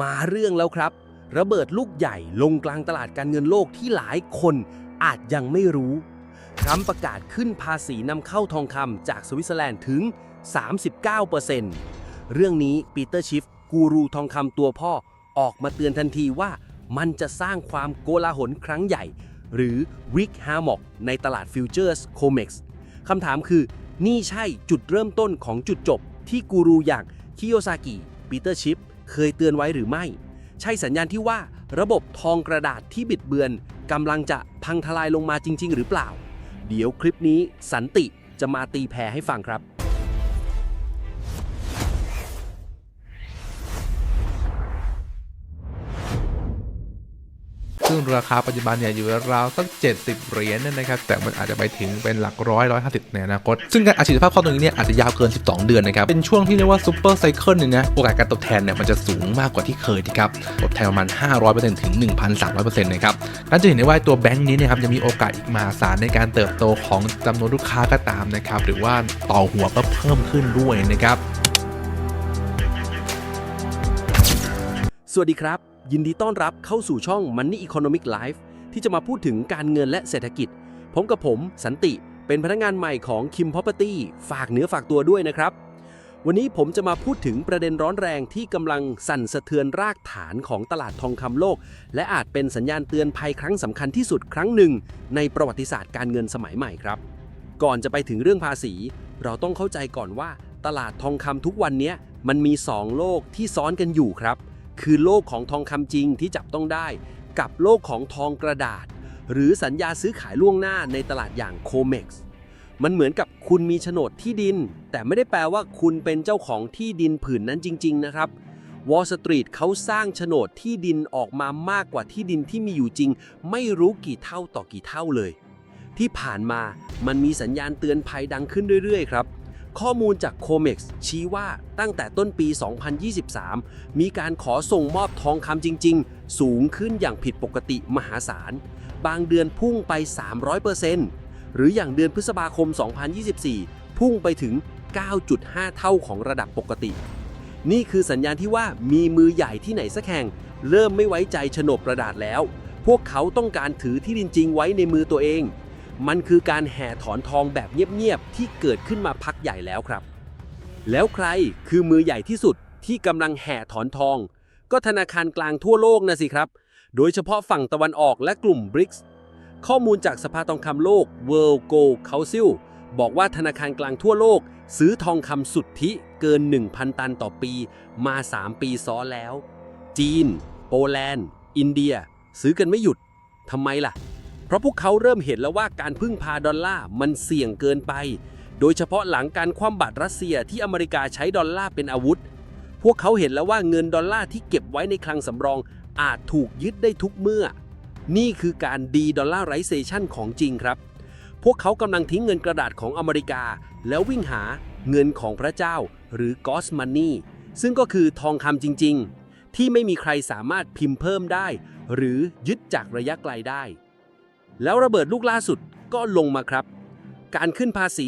มาเรื่องแล้วครับ ระเบิดลูกใหญ่ลงกลางตลาดการเงินโลกที่หลายคนอาจยังไม่รู้ทรัมป์ประกาศขึ้นภาษีนำเข้าทองคำจากสวิตเซอร์แลนด์ถึง 39%เรื่องนี้ปีเตอร์ชิฟกูรูทองคำตัวพ่อออกมาเตือนทันทีว่ามันจะสร้างความโกลาหลครั้งใหญ่ หรือวิกฮามอกในตลาดฟิวเจอร์สโคเม็กซ์คำถามคือ นี่ใช่จุดเริ่มต้นของจุดจบที่กูรูอย่างคิโยซากิปีเตอร์ชิฟ เคยเตือนไว้หรือไม่ ใช่สัญญาณที่ว่าระบบทองกระดาษที่บิดเบือนกำลังจะพังทลายลงมาจริง ๆ หรือเปล่า เดี๋ยวคลิปนี้สันติจะมาตีแผ่ให้ฟังครับ ราคาปัจจุบันเนี่ยอยู่ราวสัก 70 เหรียญเนนะครับ แต่มันอาจจะไปถึงเป็นหลักร้อยร้อยห้าสิบในอนาคต ซึ่งการอัดฉีดภาพคล่อตรงนี้เนี่ยอาจจะยาวเกิน 12 เดือนนะครับ เป็นช่วงที่เรียกว่าซูเปอร์ไซเคิลเนี่ยนะ โอกาสการตอบแทนเนี่ยมันจะสูงมากกว่าที่เคยนะครับ ตอบแทนประมาณ 500%ถึง 1,300%นะครับนั่นจะเห็นได้ว่าตัวแบงค์นี้นะครับยังมีโอกาสอีกมหาศาลในการเติบโตของจำนวนลูกค้าก็ตามนะครับหรือว่าต่อหัวก็เพิ่มขึ้นด้วยนะครับ สวัสดีครับ ยินดีต้อนรับเข้าสู่ช่อง Money Economic Life ที่จะมาพูดถึงการเงินและเศรษฐกิจผมกับผมสันติเป็นพนักงานใหม่ของ Kim Property ฝากเนื้อฝากตัวด้วยนะครับ วันนี้ผมจะมาพูดถึงประเด็นร้อนแรงที่กำลังสั่นสะเทือนรากฐานของตลาดทองคำโลก และอาจเป็นสัญญาณเตือนภัยครั้งสำคัญที่สุดครั้งหนึ่ง ในประวัติศาสตร์การเงินสมัยใหม่ครับ ก่อนจะไปถึงเรื่องภาษี เราต้องเข้าใจก่อนว่าตลาดทองคำทุกวันนี้มันมี 2 โลกที่ซ้อนกันอยู่ครับ คือโลกของทองคำจริงที่จับต้องได้ กับโลกของทองกระดาษ หรือสัญญาซื้อขายล่วงหน้าในตลาดอย่างโคเม็กซ์มันเหมือนกับคุณมีโฉนดที่ดิน แต่ไม่ได้แปลว่าคุณเป็นเจ้าของที่ดินผืนนั้นจริง ๆ นะครับวอลสตรีทเขาสร้างโฉนดที่ดินออกมามากกว่าที่ดินที่มีอยู่จริง ไม่รู้กี่เท่าต่อกี่เท่าเลย ที่ผ่านมามันมีสัญญาณเตือนภัยดังขึ้นเรื่อย ๆ ครับ ข้อมูลจาก COMEX ชี้ว่าตั้งแต่ต้นปี 2023 มีการขอส่งมอบทองคำจริง ๆ สูงขึ้นอย่างผิดปกติมหาศาล บางเดือนพุ่งไป 300%หรืออย่างเดือนพฤษภาคม 2024 พุ่งไปถึง 9.5 เท่าของระดับปกติ นี่คือสัญญาณที่ว่ามีมือใหญ่ที่ไหนสักแห่ง เริ่มไม่ไว้ใจโฉนดกระดาษแล้ว พวกเขาต้องการถือที่ดินจริงไว้ในมือตัวเอง มันคือการแห่ถอนทองแบบเงียบๆที่เกิดขึ้นมาพักใหญ่แล้วครับ แล้วใครคือมือใหญ่ที่สุดที่กำลังแห่ถอนทอง ก็ธนาคารกลางทั่วโลกนะสิครับ โดยเฉพาะฝั่งตะวันออกและกลุ่ม BRICS ข้อมูลจากสภาทองคำโลก World Gold Council บอกว่าธนาคารกลางทั่วโลก ซื้อทองคำสุทธิเกิน 1,000 ตันต่อปี มา 3 ปีซ้อนแล้ว จีน โปแลนด์ อินเดีย ซื้อกันไม่หยุดทำไมล่ะ เพราะพวกเขาเริ่มเห็นแล้วว่าการพึ่งพาดอลลาร์มันเสี่ยงเกินไป โดยเฉพาะหลังการคว่ำบาตรรัสเซียที่อเมริกาใช้ดอลลาร์เป็นอาวุธ พวกเขาเห็นแล้วว่าเงินดอลลาร์ที่เก็บไว้ในคลังสำรองอาจถูกยึดได้ทุกเมื่อ นี่คือการดีดอลลาร์ไรเซชันของจริงครับ พวกเขากำลังทิ้งเงินกระดาษของอเมริกา แล้ววิ่งหาเงินของพระเจ้า หรือ Ghost Money ซึ่งก็คือทองคำจริง ๆ ที่ไม่มีใครสามารถพิมพ์เพิ่มได้ หรือยึดจากระยะไกลได้ แล้วระเบิดลูกล่าสุดก็ลงมาครับ การขึ้นภาษี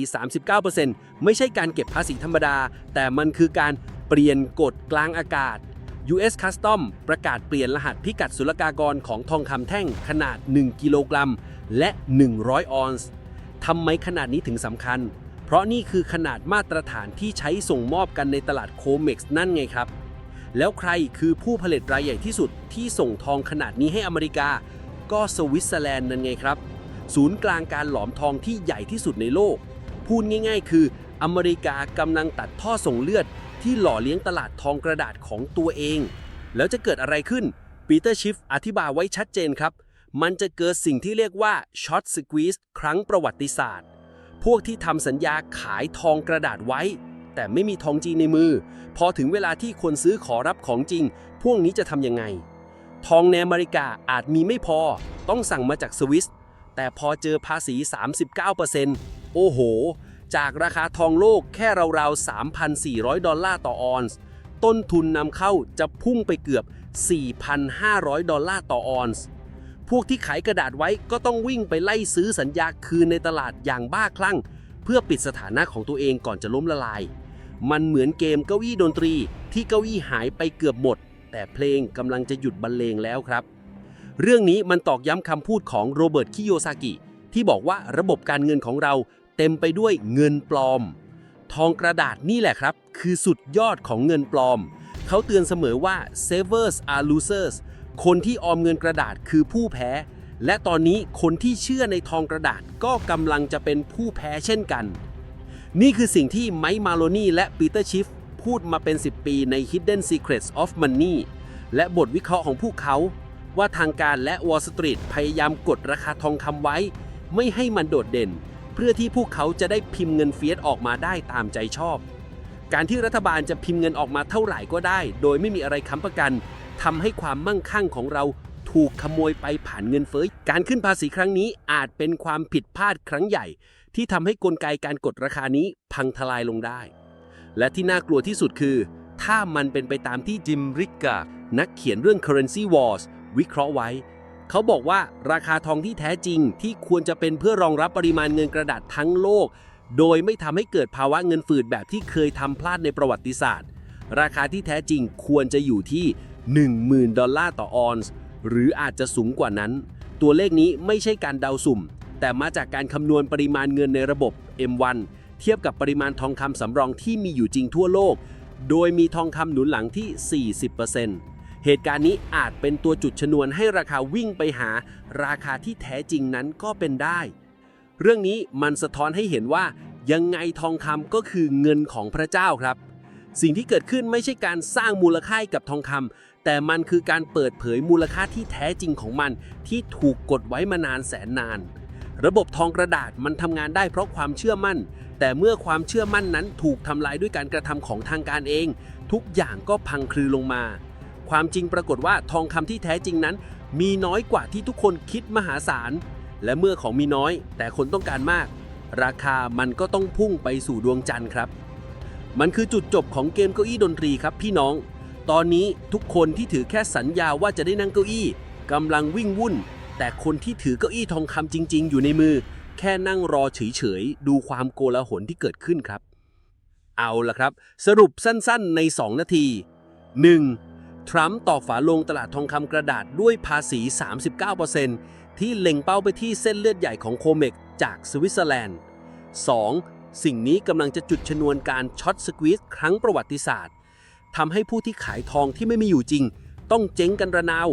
39%ไม่ใช่การเก็บภาษีธรรมดา แต่มันคือการเปลี่ยนกฎกลางอากาศ US Custom ประกาศเปลี่ยนรหัสพิกัดศุลกากรของทองคำแท่งขนาด 1 กิโลกรัม และ 100 ออนซ์ทำไมขนาดนี้ถึงสำคัญ เพราะนี่คือขนาดมาตรฐานที่ใช้ส่งมอบกันในตลาดโคเม็กซ์นั่นไงครับ แล้วใครคือผู้ผลิตรายใหญ่ที่สุดที่ส่งทองขนาดนี้ให้อเมริกา ก็สวิตเซอร์แลนด์นั่นไงครับ ศูนย์กลางการหลอมทองที่ใหญ่ที่สุดในโลก พูดง่าย ๆ คืออเมริกากำลังตัดท่อส่งเลือด ที่หล่อเลี้ยงตลาดทองกระดาษของตัวเอง แล้วจะเกิดอะไรขึ้นปีเตอร์ชิฟอธิบายไว้ชัดเจนครับ มันจะเกิดสิ่งที่เรียกว่าช็อตสควีสครั้งประวัติศาสตร์ พวกที่ทำสัญญาขายทองกระดาษไว้ แต่ไม่มีทองจริงในมือ พอถึงเวลาที่คนซื้อขอรับของจริง พวกนี้จะทำยังไง ทองในอเมริกาอาจมีไม่พอ ต้องสั่งมาจากสวิส แต่พอเจอภาษี 39%โอ้โห จากราคาทองโลกแค่ราวๆ 3,400 ดอลลาร์ต่อออนซ์ ต้นทุนนำเข้าจะพุ่งไปเกือบ 4,500 ดอลลาร์ต่อออนซ์ พวกที่ขายกระดาษไว้ก็ต้องวิ่งไปไล่ซื้อสัญญาคืนในตลาดอย่างบ้าคลั่ง เพื่อปิดสถานะของตัวเองก่อนจะล้มละลาย มันเหมือนเกมเก้าอี้ดนตรีที่เก้าอี้หายไปเกือบหมด แต่เพลงกำลังจะหยุดบรรเลงแล้วครับ เรื่องนี้มันตอกย้ำคำพูดของโรเบิร์ตคิโยซากิ ที่บอกว่าระบบการเงินของเราเต็มไปด้วยเงินปลอม ทองกระดาษนี่แหละครับ คือสุดยอดของเงินปลอม เขาเตือนเสมอว่า savers are losers คนที่ออมเงินกระดาษคือผู้แพ้ และตอนนี้คนที่เชื่อในทองกระดาษก็กำลังจะเป็นผู้แพ้เช่นกัน นี่คือสิ่งที่ไมค์มาโลนี่และปีเตอร์ชิฟ พูดมาเป็น 10 ปีใน Hidden Secrets of Money และบทวิเคราะห์ของพวกเขา ว่าทางการและ Wall Street พยายามกดราคาทองคำไว้ ไม่ให้มันโดดเด่น เพื่อที่พวกเขาจะได้พิมพ์เงินเฟียสออกมาได้ตามใจชอบ การที่รัฐบาลจะพิมพ์เงินออกมาเท่าไหร่ก็ได้ โดยไม่มีอะไรค้ำประกันทำให้ความมั่งคั่งของเราถูกขโมยไปผ่านเงินเฟ้อ การขึ้นภาษีครั้งนี้อาจเป็นความผิดพลาดครั้งใหญ่ ที่ทำให้กลไกการกดราคานี้พังทลายลงได้ และที่น่ากลัวที่สุดคือ ถ้ามันเป็นไปตามที่จิมริกกานักเขียนเรื่อง Currency Wars วิเคราะห์ไว้ เขาบอกว่าราคาทองที่แท้จริงที่ควรจะเป็นเพื่อรองรับปริมาณเงินกระดาษทั้งโลก โดยไม่ทำให้เกิดภาวะเงินฝืดแบบที่เคยทำพลาดในประวัติศาสตร์ ราคาที่แท้จริงควรจะอยู่ที่ 10,000 ดอลลาร์ต่อออนซ์หรืออาจจะสูงกว่านั้น ตัวเลขนี้ไม่ใช่การเดาสุ่ม แต่มาจากการคำนวณปริมาณเงินในระบบ M1 เทียบกับปริมาณทองคำสำรองที่มีอยู่จริงทั่วโลก โดยมีทองคำหนุนหลังที่ 40%เหตุการณ์นี้อาจเป็นตัวจุดชนวนให้ราคาวิ่งไปหา ราคาที่แท้จริงนั้นก็เป็นได้ เรื่องนี้มันสะท้อนให้เห็นว่ายังไงทองคำก็คือเงินของพระเจ้าครับ สิ่งที่เกิดขึ้นไม่ใช่การสร้างมูลค่าให้กับทองคำแต่มันคือการเปิดเผยมูลค่าที่แท้จริงของมัน ที่ถูกกดไว้มานานแสนนาน ระบบทองกระดาษมันทำงานได้เพราะความเชื่อมั่น แต่เมื่อความเชื่อมั่นนั้นถูกทำลายด้วยการกระทำของทางการเอง ทุกอย่างก็พังคลือลงมา ความจริงปรากฏว่าทองคำที่แท้จริงนั้น มีน้อยกว่าที่ทุกคนคิดมหาศาล และเมื่อของมีน้อย แต่คนต้องการมาก ราคามันก็ต้องพุ่งไปสู่ดวงจันทร์ครับ มันคือจุดจบของเกมเก้าอี้ดนตรีครับพี่น้อง ตอนนี้ทุกคนที่ถือแค่สัญญาว่าจะได้นั่งเก้าอี้กำลังวิ่งวุ่น แต่คนที่ถือเก้าอี้ทองคำจริง ๆ อยู่ในมือ แค่นั่งรอเฉยๆ ดูความโกลาหลที่เกิดขึ้นครับ เอาละครับ สรุปสั้นๆ ใน 2 นาที 1. ทรัมป์ตอกฝาลงตลาดทองคำกระดาษด้วยภาษี 39%ที่เล็งเป้าไปที่เส้นเลือดใหญ่ของโคเมกจากสวิตเซอร์แลนด์ 2. สิ่งนี้กำลังจะจุดชนวนการช็อตสควีซครั้งประวัติศาสตร์ทำให้ผู้ที่ขายทองที่ไม่มีอยู่จริง ต้องเจ๊งกันระนาว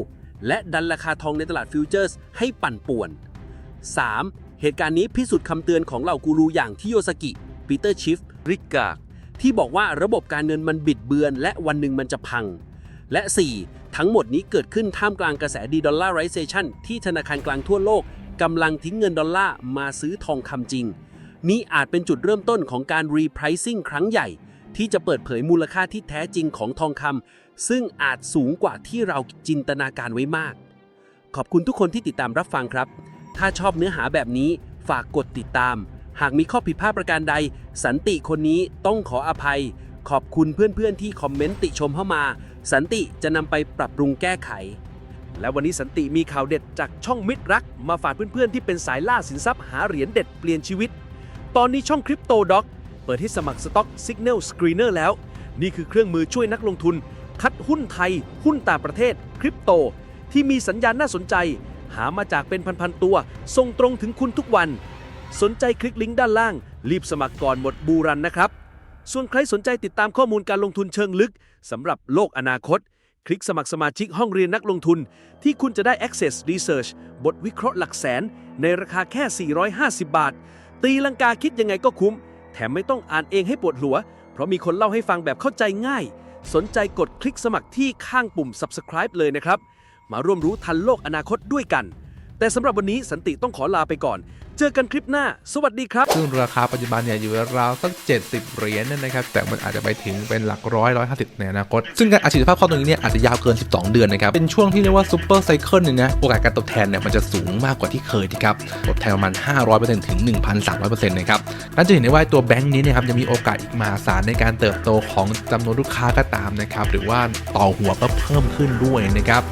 และดันราคาทองในตลาดฟิวเจอร์สให้ปั่นป่วน 3. เหตุการณ์นี้พิสูจน์คำเตือนของเหล่ากูรูอย่างทิโยสกิ ปีเตอร์ชิฟ ริกกากที่บอกว่าระบบการเงินมันบิดเบือน และวันหนึ่งมันจะพัง และ 4. ทั้งหมดนี้เกิดขึ้นท่ามกลางกระแสดีดอลลาร์ไรเซชันที่ธนาคารกลางทั่วโลกกำลังทิ้งเงินดอลลาร์มาซื้อทองคำจริง นี่อาจเป็นจุดเริ่มต้นของการ repricing ครั้งใหญ่ ที่จะเปิดเผยมูลค่าที่แท้จริงของทองคำซึ่งอาจสูงกว่าที่เราจินตนาการไว้มาก ขอบคุณทุกคนที่ติดตามรับฟังครับ ถ้าชอบเนื้อหาแบบนี้ฝากกดติดตาม หากมีข้อผิดพลาดประการใด สันติคนนี้ต้องขออภัย ขอบคุณเพื่อนๆที่คอมเมนต์ติชมเข้ามา สันติจะนำไปปรับปรุงแก้ไข และวันนี้สันติมีข่าวเด็ดจากช่องมิตรรัก มาฝากเพื่อนๆที่เป็นสายล่าสินทรัพย์หาเหรียญเด็ดเปลี่ยนชีวิต ตอนนี้ช่องคริปโตด็อกเปิดให้สมัครสต็อก Signal Screener แล้ว นี่คือเครื่องมือช่วยนักลงทุน คัดหุ้นไทย หุ้นต่างประเทศ คริปโต ที่มีสัญญาณน่าสนใจ หามาจากเป็นพันๆตัว ส่งตรงถึงคุณทุกวัน สนใจคลิกลิงก์ด้านล่าง รีบสมัครก่อนหมดบูรันนะครับ ส่วนใครสนใจติดตามข้อมูลการลงทุนเชิงลึกสำหรับโลกอนาคต คลิกสมัครสมาชิกห้องเรียนนักลงทุน ที่คุณจะได้ Access Research บทวิเคราะห์หลักแสน ในราคาแค่ 450 บาท ตีลังกาคิดยังไงก็คุ้ม แถมไม่ต้องอ่านเองให้ปวดหัว เพราะมีคนเล่าให้ฟังแบบเข้าใจง่าย สนใจกดคลิกสมัครที่ข้างปุ่ม subscribe เลยนะครับ มาร่วมรู้ทันโลกอนาคตด้วยกัน แต่สำหรับวันนี้สันติต้องขอลาไปก่อน เจอกันคลิปหน้า สวัสดีครับ ซึ่งราคาปัจจุบันเนี่ยอยู่ราวสัก 70 เหรียญนั่นนะครับ แต่มันอาจจะไปถึงเป็นหลักร้อยร้อยห้าสิบในอนาคต ซึ่งการอัดฉีดสภาพคล่อตรงนี้เนี่ยอาจจะยาวเกิน 12 เดือนนะครับ เป็นช่วงที่เรียกว่าซูเปอร์ไซเคิลเนี่ยนะ โอกาสการตอบแทนเนี่ยมันจะสูงมากกว่าที่เคยนะครับ ตอบแทนประมาณ 500%ถึง 1,300%นะครับนั่นจะเห็นได้ว่าตัวแบงค์นี้เนะครับจะมีโอกาสอีกมหาศาลในการเติบโตของจำนวนลูกค้าก็ตามนะครับ หรือว่าต่อหัวก็เพิ่มขึ้นด้วยนะครับ